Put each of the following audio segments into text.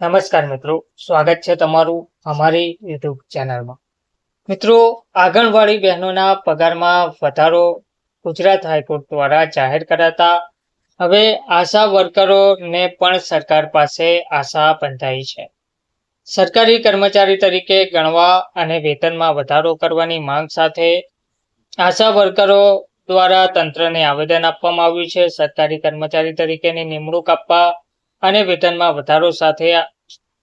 નમસ્કાર મિત્રો, સ્વાગત છે તમારું અમારી યુટ્યુબ ચેનલમાં. મિત્રો, આંગણવાડી બહેનોના પગારમાં વધારો ગુજરાત હાઈકોર્ટ દ્વારા જાહેર કરાતા, હવે આશા વર્કરોને પણ સરકાર પાસે આશા બંધાઈ છે. સરકારી કર્મચારી તરીકે ગણવા અને વેતનમાં વધારો કરવાની માંગ સાથે આશા વર્કરો દ્વારા તંત્રને આવેદન આપવામાં આવ્યું છે. સરકારી કર્મચારી તરીકેની નિમણૂક આપવા અને વેતનમાં વધારો સાથે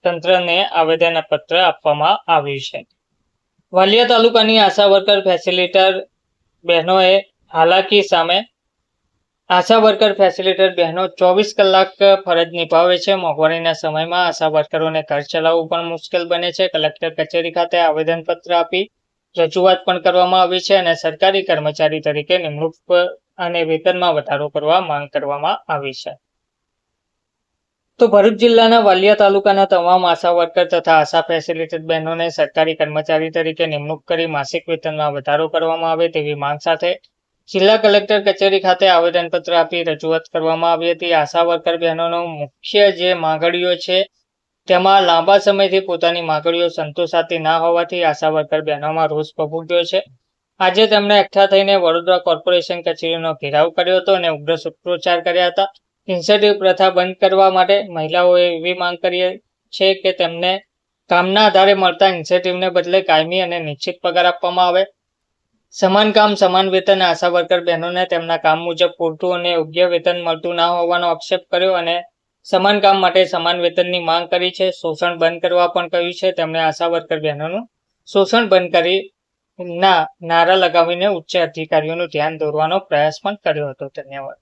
તંત્રને આવેદનપત્ર આપવામાં આવ્યું છે. વાલિયા તાલુકાની આશા વર્કર ફેસિલિટર બહેનોએ હાલાકી સામે આશા વર્કર ફેસિલિટર બહેનો ચોવીસ કલાક ફરજ નિભાવે છે. મોંઘવારીના સમયમાં આશા વર્કરોને ઘર ચલાવવું પણ મુશ્કેલ બને છે. કલેક્ટર કચેરી ખાતે આવેદનપત્ર આપી રજૂઆત પણ કરવામાં આવી છે અને સરકારી કર્મચારી તરીકે નિમણૂક અને વેતનમાં વધારો કરવા માંગ કરવામાં આવી છે. તો ભરૂચ જિલ્લાના વાલિયા તાલુકાના તમામ આશા વર્કર તથા આશા ફેસિલિટેડ બહેનોને સરકારી કર્મચારી તરીકે નિમણૂક કરી માસિક વેતનમાં વધારો કરવામાં આવે તેવી માંગ સાથે જિલ્લા કલેક્ટર કચેરી ખાતે આવેદનપત્ર આપી રજૂઆત કરવામાં આવી હતી. આશા વર્કર બહેનોનો મુખ્ય જે માંગણીઓ છે, તેમાં લાંબા સમયથી પોતાની માંગણીઓ સંતોષાતી ના હોવાથી આશા વર્કર બહેનોમાં રોષ ભભૂક્યો છે. આજે તેમણે એકઠા થઈને વડોદરા કોર્પોરેશન કચેરીનો ઘેરાવ કર્યો હતો અને ઉગ્ર સૂત્રોચ્ચાર કર્યા હતા. ઇન્સેન્ટિવ પ્રથા બંધ કરવા માટે મહિલાઓએ એવી માંગ કરી છે કે તેમને કામના આધારે મળતા ઇન્સેન્ટિવને બદલે કાયમી અને નિશ્ચિત પગાર આપવામાં આવે. સમાન કામ, સમાન વેતન આશા વર્કર બહેનોને તેમના કામ મુજબ પૂરતું અને યોગ્ય વેતન મળતું ના હોવાનો આક્ષેપ કર્યો અને સમાન કામ માટે સમાન વેતનની માંગ કરી છે. શોષણ બંધ કરવા પણ કહ્યું છે. તેમણે આશા વર્કર બહેનોનું શોષણ બંધ કરી ના, નારા લગાવીને ઉચ્ચ અધિકારીઓનું ધ્યાન દોરવાનો પ્રયાસ પણ કર્યો હતો. ધન્યવાદ.